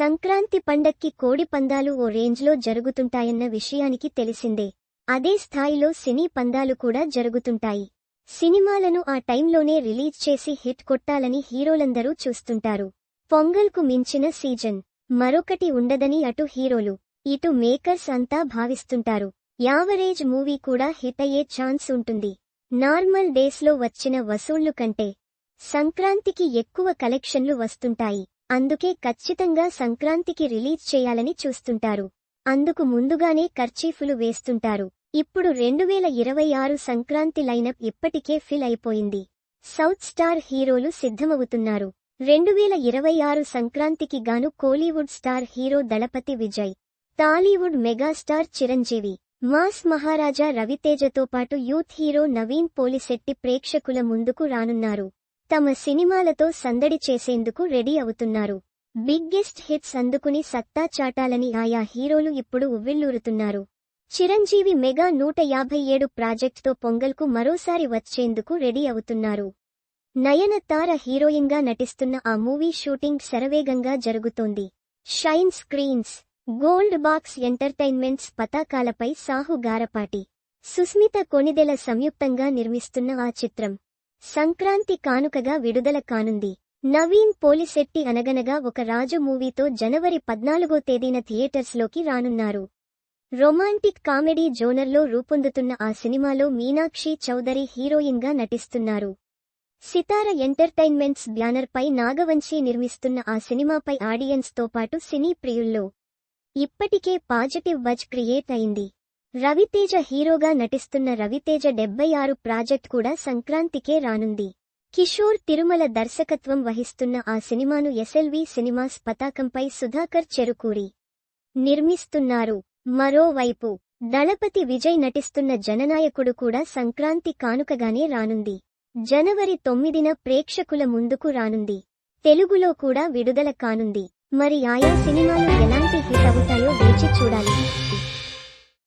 సంక్రాంతి పండక్కి కోడి పందాలు ఓ రేంజ్లో జరుగుతుంటాయన్న విషయానికి తెలిసిందే. అదే స్థాయిలో సినీ పందాలు కూడా జరుగుతుంటాయి. సినిమాలను ఆ టైంలోనే రిలీజ్ చేసి హిట్ కొట్టాలని హీరోలందరూ చూస్తుంటారు. పొంగల్కు మించిన సీజన్. మరొకటి ఉండదని అటు హీరోలు ఇటు మేకర్స్ అంతా భావిస్తుంటారు. యావరేజ్ మూవీ కూడా హిట్ అయ్యే ఛాన్స్ ఉంటుంది. నార్మల్ డేస్లో వచ్చిన వసూళ్ళు కంటే సంక్రాంతికి ఎక్కువ కలెక్షన్లు వస్తుంటాయి. అందుకే ఖచ్చితంగా సంక్రాంతికి రిలీజ్ చేయాలని చూస్తుంటారు. అందుకు ముందుగానే కర్చీఫులు వేస్తుంటారు. ఇప్పుడు రెండువేల ఇరవై ఆరు సంక్రాంతి లైనప్ ఇప్పటికే ఫిల్ అయిపోయింది. సౌత్ స్టార్ హీరోలు సిద్ధమవుతున్నారు. రెండువేల ఇరవై ఆరు సంక్రాంతికి గాను Kollywood star hero Thalapathy Vijay Tollywood megastar Chiranjeevi mass Maharaja రవితేజతో పాటు యూత్ హీరో నవీన్ పోలిశెట్టి ప్రేక్షకుల ముందుకు రానున్నారు. తమ సినిమాలతో సందడి చేసేందుకు రెడీ అవుతున్నారు. బిగ్గెస్ట్ హిట్స్ అందుకుని సత్తా చాటాలని ఆయా హీరోలు ఇప్పుడు ఉవ్విళ్ళూరుతున్నారు చిరంజీవి మెగా నూట యాభై ఏడు ప్రాజెక్టుతో పొంగల్కు మరోసారి వచ్చేందుకు రెడీ అవుతున్నారు. నయనతార హీరోయిన్గా నటిస్తున్న ఆ మూవీ షూటింగ్ శరవేగంగా జరుగుతోంది. Shine screens gold box entertainments పతాకాలపై Sahu Garapati Sushmita Konidela సంయుక్తంగా నిర్మిస్తున్న ఆ చిత్రం. సంక్రాంతి కానుకగా విడుదల కానుంది. నవీన్ పోలిశెట్టి అనగనగా ఒక రాజు మూవీతో జనవరి పద్నాలుగో తేదీన థియేటర్స్లోకి రానున్నారు. రొమాంటిక్ కామెడీ జోనర్లో రూపొందుతున్న ఆ సినిమాలో మీనాక్షి చౌదరి హీరోయిన్గా నటిస్తున్నారు. సితార ఎంటర్టైన్మెంట్స్ బ్యానర్పై నాగవంశీ నిర్మిస్తున్న ఆ సినిమాపై ఆడియన్స్తో పాటు సినీ ప్రియుల్లో. ఇప్పటికే పాజిటివ్ బజ్ క్రియేట్ అయింది. రవితేజ హీరోగా నటిస్తున్న రవితేజ డెబ్బై ఆరు ప్రాజెక్ట్ కూడా సంక్రాంతికే రానుంది. కిషోర్ తిరుమల దర్శకత్వం వహిస్తున్న ఆ సినిమాను ఎస్ఎల్వి సినిమాస్ పతాకంపై సుధాకర్ చెరుకూరి నిర్మిస్తున్నారు. మరోవైపు దళపతి విజయ్ నటిస్తున్న జననాయకుడు కూడా సంక్రాంతి కానుకగానే రానుంది. జనవరి తొమ్మిదిన ప్రేక్షకుల ముందుకు రానుంది. తెలుగులో కూడా విడుదల కానుంది. మరి ఆయా సినిమాలు ఎలాంటి హిట్ అవుతాయో వేచి చూడాలి.